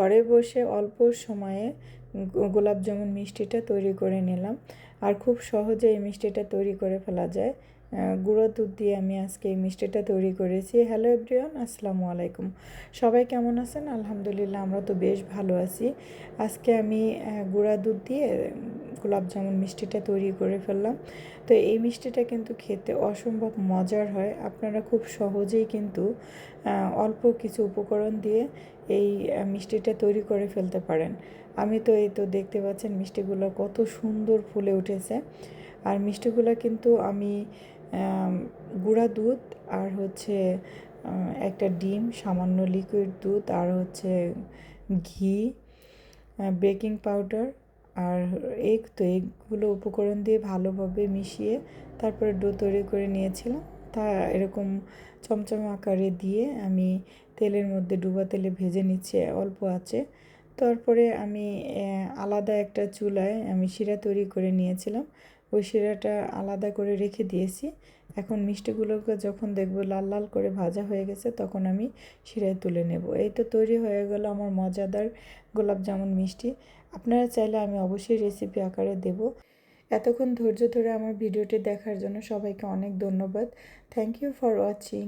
ঘরে বসে অল্প সময়ে গোলাপ জামুন মিষ্টিটা তৈরি করে নিলাম। আর খুব সহজে এই মিষ্টিটা তৈরি করে ফেলা যায়। গুঁড়ো দুধ দিয়ে আমি আজকে এই মিষ্টিটা তৈরি করেছি। হ্যালো এভরিওয়ান, আসসালামু আলাইকুম। সবাই কেমন আছেন? আলহামদুলিল্লাহ আমরা তো বেশ ভালো আছি। আজকে আমি গুঁড়া দুধ দিয়ে গোলাপ জামুন মিষ্টিটা তৈরি করে ফেললাম। তো এই মিষ্টিটা কিন্তু খেতে অসম্ভব মজার হয়। আপনারা খুব সহজেই কিন্তু অল্প কিছু উপকরণ দিয়ে এই মিষ্টিটা তৈরি করে ফেলতে পারেন। আমি তো এই তো দেখতে পাচ্ছেন মিষ্টিগুলো কত সুন্দর ফুলে উঠেছে। আর মিষ্টিগুলো কিন্তু আমি গুঁড়া দুধ আর হচ্ছে একটা ডিম, সামান্য লিকুইড দুধ আর হচ্ছে ঘি বেকিং পাউডার আর এগ তো এগগুলো উপকরণ দিয়ে ভালোভাবে মিশিয়ে তারপরে ডো তৈরি করে নিয়েছিলাম। তা এরকম চমচম আকারে দিয়ে আমি তেলের মধ্যে ডুবা তেলে ভেজে নিচ্ছে, অল্প আছে। তারপরে আমি আলাদা একটা চুলায় আমি শিরা তৈরি করে নিয়েছিলাম। ওই শিরাটা আলাদা করে রেখে দিয়েছি। এখন মিষ্টিগুলোকে যখন দেখব লাল লাল করে ভাজা হয়ে গেছে, তখন আমি শিরায় তুলে নেব। এই তো তৈরি হয়ে গেল আমার মজাদার গোলাপ জামুন মিষ্টি। আপনারা চাইলে আমি অবশ্যই রেসিপি আকারে দেব। এতক্ষণ ধৈর্য ধরে আমার ভিডিওটি দেখার জন্য সবাইকে অনেক ধন্যবাদ। Thank you for watching